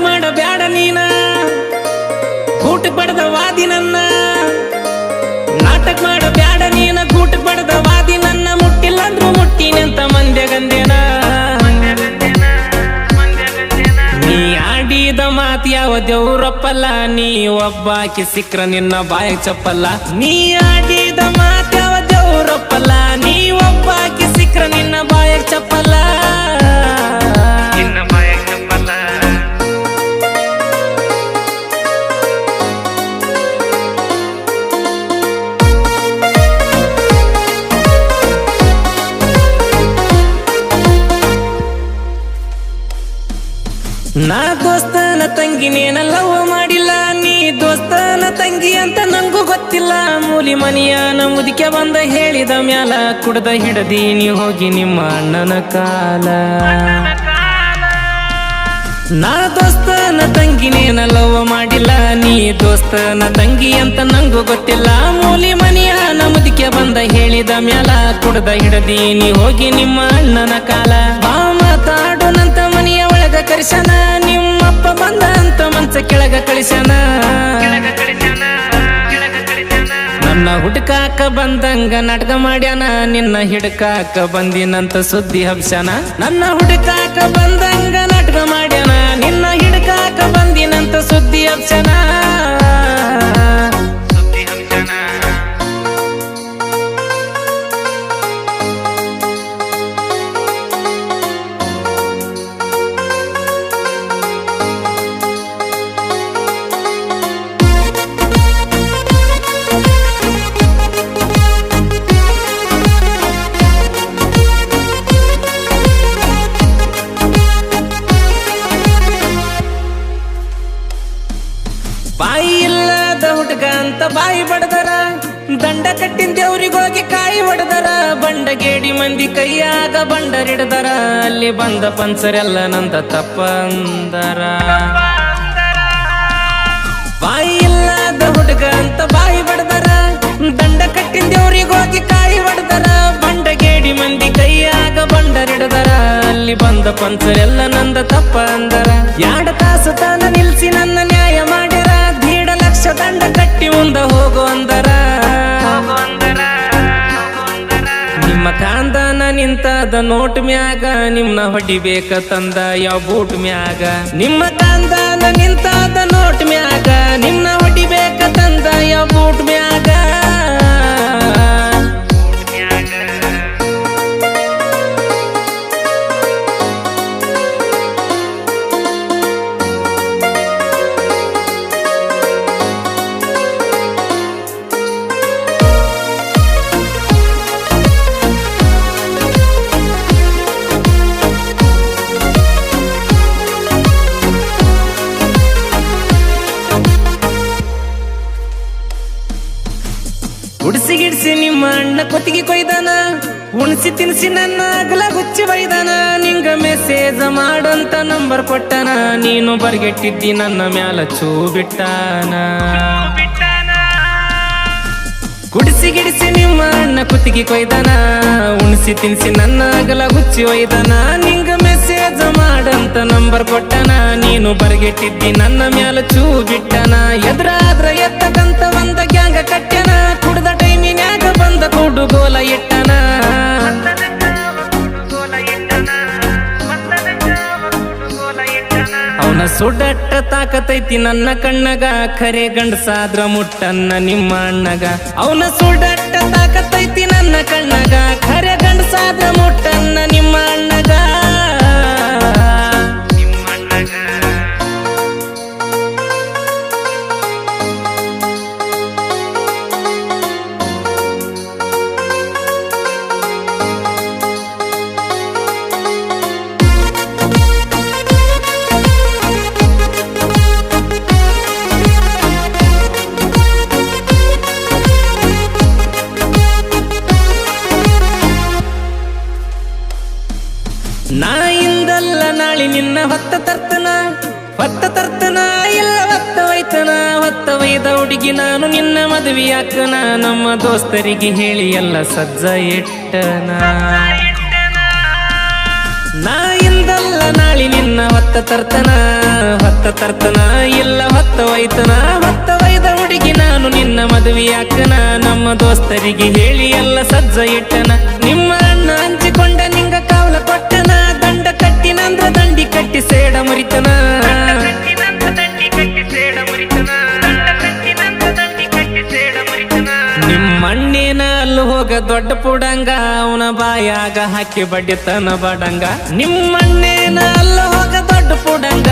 ಮಾಡ ಮಾಡಬೇಡ ನೀನ. ಕೂಟ ಪಡೆದ ವಾದಿ ನನ್ನ. ನಾಟಕ ಮಾಡಬೇಡ ನೀನ. ಕೂಟ ಪಡೆದ ವಾದಿ ನನ್ನ. ಮುಟ್ಟಿಲ್ಲ ಅಂದ್ರು ಮುಟ್ಟಿನಂತ ಮಂದ್ಯ ಗಂದೇನ ನೀ ಆಡಿದ ಮಾತ್ ಯಾವ ದೇವ್ರಪ್ಪಲ್ಲ, ನೀ ಒಬ್ಬಾಕಿ ಸಿಕ್ಕ್ರ ನಿನ್ನ ಬಾಯ ಚಪ್ಪಲ್ಲ. ನೀ ಆಡಿ ನಾ ದೋಸ್ತನ ತಂಗಿನೇನ ಲವ್ ಮಾಡಿಲ್ಲ, ನೀ ದೋಸ್ತನ ತಂಗಿ ಅಂತ ನಂಗೂ ಗೊತ್ತಿಲ್ಲ. ಮೂಲಿ ಮನೆಯ ಮುದಿಕೆ ಬಂದ ಹೇಳಿದ ಮ್ಯಾಲ, ಕುಡ್ದ ಹಿಡದಿ ನೀ ಹೋಗಿ ನಿಮ್ಮ ಅಣ್ಣನ ಕಾಲ. ನಾ ದೋಸ್ತನ ತಂಗಿನೇನ ಲವ್ ಮಾಡಿಲ್ಲ, ನೀ ದೋಸ್ತನ ತಂಗಿ ಅಂತ ನಂಗೂ ಗೊತ್ತಿಲ್ಲ. ಮೂಲಿ ಮನೆಯ ಮುದಿಕೆ ಬಂದ ಹೇಳಿದ ಮ್ಯಾಲ, ಕುಡ್ದ ಹಿಡದಿ ನೀ ಹೋಗಿ ನಿಮ್ಮ ಅಣ್ಣನ ಕಾಲ. ಕಳಿಸ್ಯಾನ ನನ್ನ ಹುಡ್ಕಾಕ ಬಂದಂಗ ನಾಟಕ ಮಾಡ್ಯಾನ, ನಿನ್ನ ಹಿಡ್ಕಾಕ ಬಂದಿನಂತ ಸುದ್ದಿ ಹಬ್ಸ್ಯಾನ. ನನ್ನ ಹುಡ್ಕಾಕ ಬಂದಂಗ ನಾಟಕ ಮಾಡ್ಯಾನ, ನಿನ್ನ ಹಿಡ್ಕಾಕ ಬಂದಿನಂತ ಸುದ್ದಿ ಹಬ್ಸನ ಹುಡುಗ ಅಂತ ಬಾಯಿ ಬಡದರ, ದಂಡ ಕಟ್ಟಿನ ದೇವ್ರಿಗೋಗಿ ಕಾಯಿ ಹೊಡೆದರ ಬಂಡಗೇಡಿ ಮಂದಿ ಕೈಯಾಗ ಬಂಡರಿಡದರ ಅಲ್ಲಿ ಬಂದ ಪಂಚರೆಲ್ಲ ನಂದ ತಪ್ಪಂದರ ಬಾಯಿ ಇಲ್ಲದ ಹುಡುಗ ಅಂತ ಬಾಯಿ ಬಡದರ, ದಂಡ ಕಟ್ಟಿನ ದೇವ್ರಿಗೋಗಿ ಕಾಯಿ ಹೊಡೆದರ ಬಂಡಗೇಡಿ ಮಂದಿ ಕೈಯಾಗ ಬಂಡರಿಡದರ ಅಲ್ಲಿ ಬಂದ ಪಂಚರೆಲ್ಲ ನಂದ ತಪ್ಪ ಅಂದರ. ಯಾಡ ತಾಸು ತಾನ ನಿಲ್ಸಿ ನನ್ನ ನ್ಯಾಯ ಮಾಡ್ಯಾರ ದೀಡ ಲಕ್ಷ ದಂಡ ಕಟ್ಟಿ ಮುಂದ ಹೋಗು ಅಂದರ. ನಿಮ್ಮ ಕಾಂದನ ನಿಂತದ ನೋಟ್ ಮ್ಯಾಗ ನಿಮ್ನ ಹೊಡಿಬೇಕ ತಂದ ಯಾವ ಬೂಟ್ ಮ್ಯಾಗ. ನಿಮ್ಮ ಕಾಂದನ ನಿಂತದ ನೋಟ್ ಮ್ಯಾಗ ನಿಮ್ನ ಹೊಡಿಬೇಕ ತಂದ ಯಾವ ಅಣ್ಣ ಕೊತ್ತಿಗೆ ಕೊಯ್ದಾನ, ಉಣ್ಸಿ ತಿನ್ಸಿ ನನ್ನ ಅಗಲ ಹುಚ್ಚಿ ಬೈದಾನ, ನಿಂಗ ಮೆಸೇಜ್ ಮಾಡಂತ ನಂಬರ್ ಕೊಟ್ಟನ, ನೀನು ಬರ್ಗೆಟ್ಟಿದ್ದಿ ನನ್ನ ಮ್ಯಾಲ ಚೂ ಬಿಟ್ಟಾನ ಗುಡಿಸಿ ಗಿಡಿಸಿ ನಿಮ್ಮ ಅಣ್ಣ ಕುತ್ತಿಗೆ ಕೊಯ್ದಾನ, ಉಣ್ಸಿ ತಿನ್ಸಿ ನನ್ನ ಅಗಲ ಹುಚ್ಚಿ ಒಯ್ದಾನ, ನಿಂಗ ಮೆಸೇಜ್ ಮಾಡಂತ ನಂಬರ್ ಕೊಟ್ಟನ, ನೀನು ಬರ್ಗೆಟ್ಟಿದ್ದಿ ನನ್ನ ಮ್ಯಾಲ ಚೂ ಬಿಟ್ಟನ ಎದ್ರಾದ್ರ ಎತ್ತಕಂತ ಒಂದ ಗ್ಯಾಂಗ ಕಟ್ಟ್ಯನ. ಸುಡಟ್ಟ ತಾಕತೈತಿ ನನ್ನ ಕಣ್ಣಗ. ಖರೆ ಗಂಡಸಾದ್ರ ಮುಟ್ಟನ್ನ ನಿಮ್ಮ ಅಣ್ಣಗ. ಅವನ ಸುಡಟ್ಟ ತಾಕತೈತಿ ನನ್ನ ಕಣ್ಣಗ. ಖರೆ ಗಂಡಸಾದ್ರ ಮುಟ್ಟನ್ನ ನಿಮ್ಮ ಅಣ್ಣಗ. ನಾಯಿಂದಲ್ಲ ನಾಳಿ ನಿನ್ನ ಹೊತ್ತ ತರ್ತನ ಹೊತ್ತ ತರ್ತನ ಇಲ್ಲ ಹೊತ್ತ ಒಯ್ತನ ಹೊತ್ತ ಒಯ್ದ ಹುಡುಗಿ ನಾನು, ನಿನ್ನ ಮದುವೆಯಾಕನ ನಮ್ಮ ದೋಸ್ತರಿಗೆ ಹೇಳಿ ಎಲ್ಲ ಸಜ್ಜ ಇಟ್ಟನ. ನಾಯಿಂದಲ್ಲ ನಾಳಿ ನಿನ್ನ ಹೊತ್ತ ತರ್ತನ ಹೊತ್ತ ತರ್ತನ ಇಲ್ಲ ಹೊತ್ತ ಒಯ್ತನ ಹೊತ್ತ ಒಯ್ದ ಹುಡುಗಿ ನಾನು, ನಿನ್ನ ಮದುವೆಯಾಕನ ನಮ್ಮ ದೋಸ್ತರಿಗೆ ಹೇಳಿ ಎಲ್ಲ ಸಜ್ಜ ಇಟ್ಟನ. ನಿಮ್ಮ ಮಗ ದೊಡ್ಡ ಪುಡಂಗ ಅವನ ಬಾಯಾಗ ಹಾಕಿ ಬಡ್ಡಿ ತನ ಬಡಂಗ. ನಿಮ್ಮನ್ನೇನ ಅಲ್ಲ ಹೋಗ ದೊಡ್ಡ ಪುಡಂಗ.